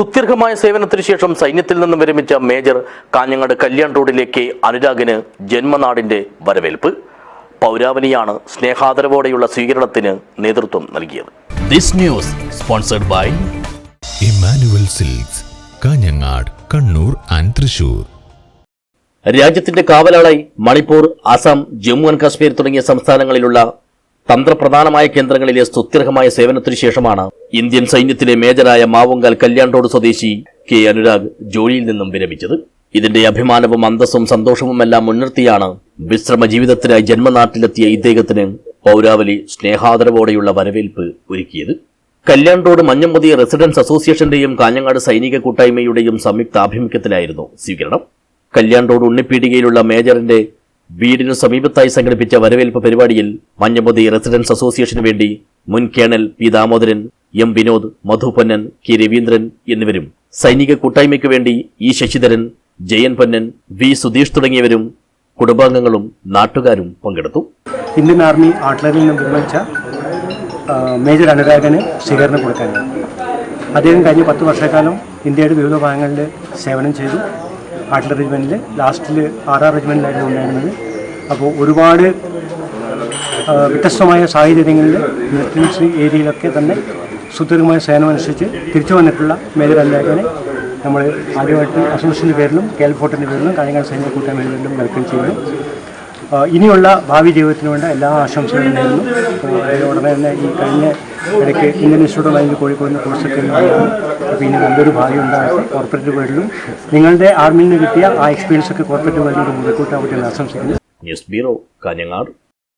സുദീർഘമായ സേവനത്തിനു ശേഷം സൈന്യത്തിൽ നിന്നും വിരമിച്ച മേജർ കാഞ്ഞങ്ങാട് കല്യാൺ റോഡിലേക്ക് അനുരാഗിന് ജന്മനാടിന്റെ വരവേൽപ്പ്. പൗരാവനിയാണ് സ്നേഹാദരവോടെയുള്ള സ്വീകരണത്തിന് നേതൃത്വം നൽകിയത്. This news sponsored by Emmanuel silks Kanhangad Kannur and Thrissur രാജ്യത്തിന്റെ കാവലാളായി മണിപ്പൂർ അസം ജമ്മു ആൻഡ് കാശ്മീർ തുടങ്ങിയ സംസ്ഥാനങ്ങളിലുള്ള തന്ത്രപ്രധാനമായ കേന്ദ്രങ്ങളിലെ സ്തുത്യർഹമായ സേവനത്തിനു ശേഷമാണ് ഇന്ത്യൻ സൈന്യത്തിലെ മേജറായ മാവുങ്കൽ കല്യാൺറോഡ് സ്വദേശി കെ അനുരാഗ് ജോലിയിൽ നിന്നും വിരമിച്ചത്. ഇതിന്റെ അഭിമാനവും അന്തസ്സും സന്തോഷവുമെല്ലാം മുൻനിർത്തിയാണ് വിശ്രമ ജീവിതത്തിനായി ജന്മനാട്ടിലെത്തിയ ഇദ്ദേഹത്തിന് പൗരാവലി സ്നേഹാദരവോടെയുള്ള വരവേൽപ്പ് ഒരുക്കിയത്. കല്യാൺ റോഡ് റെസിഡൻസ് അസോസിയേഷന്റെയും കാഞ്ഞങ്ങാട് സൈനിക കൂട്ടായ്മയുടെയും സംയുക്ത ആഭിമുഖ്യത്തിലായിരുന്നു സ്വീകരണം. കല്യാൺ റോഡ് ഉണ്ണിപ്പീടികയിലുള്ള മേജറിന്റെ വീടിനു സമീപത്തായി സംഘടിപ്പിച്ച വരവേൽപ്പ് പരിപാടിയിൽ മഞ്ഞമ്പതി റെസിഡൻസ് അസോസിയേഷന് വേണ്ടി മുൻ colonel P Damodaran M Vinod Madhuponnan K Raveendran എന്നിവരും സൈനിക കൂട്ടായ്മയ്ക്ക് വേണ്ടി ഇ ശശിധരൻ ജയൻ പൊന്നൻ വി സുധീഷ് തുടങ്ങിയവരും കുടുംബാംഗങ്ങളും നാട്ടുകാരും പങ്കെടുത്തു. ഇന്ത്യൻ ആർമി ആർട്ടിലറിയിൽ നിന്ന് നിർവഹിച്ച മേജർ അനുരാഗന് സ്വീകരണം കൊടുക്കാനാണ് അദ്ദേഹം കഴിഞ്ഞ പത്ത് വർഷക്കാലം ഇന്ത്യയുടെ വിവിധ ഭാഗങ്ങളിൽ സേവനം ചെയ്തു. ആർട്ടിലറി റെജിമെന്റിൽ ലാസ്റ്റിൽ ആറാം റെജിമെന്റിലായിരുന്നു ഉണ്ടായിരുന്നത്. അപ്പോൾ ഒരുപാട് വ്യത്യസ്തമായ സാഹചര്യങ്ങളിൽ മിലിറ്റൻസി ഏരിയയിലൊക്കെ തന്നെ സുദീർഘമായ സേവനമനുസരിച്ച് തിരിച്ചു വന്നിട്ടുള്ള മേജർ അനുരാഗനെ നമ്മൾ ആദ്യമായിട്ട് അസോസിയേഷന്റെ പേരിലും കേൽ ഫോർട്ടിന്റെ പേരിലും കാഞ്ഞങ്ങാട് സൈനിക കൂട്ടായ്മയുടെ വെൽക്കം ചെയ്യുന്നു. ഇനിയുള്ള ഭാവി ജീവിതത്തിന് വേണ്ട എല്ലാ ആശംസകളും നേരുന്നു. ഉടനെ തന്നെ ഈ കഴിഞ്ഞ ഇടയ്ക്ക് Indian institute of life Kozhikode കോഴ്സൊക്കെ പിന്നെ നല്ലൊരു ഭാവി ഉണ്ടായിട്ട് കോർപ്പറേറ്റ് വേൾഡിലും നിങ്ങളുടെ ആർമിയിൽ നിന്ന് കിട്ടിയ ആ എക്സ്പീരിയൻസ് ഒക്കെ കോർപ്പറേറ്റ് വേൾഡിന്റെ മുതൽക്കൂട്ടാവട്ടെ എന്ന് ആശംസിക്കുന്നു. News bureau Kanhangad.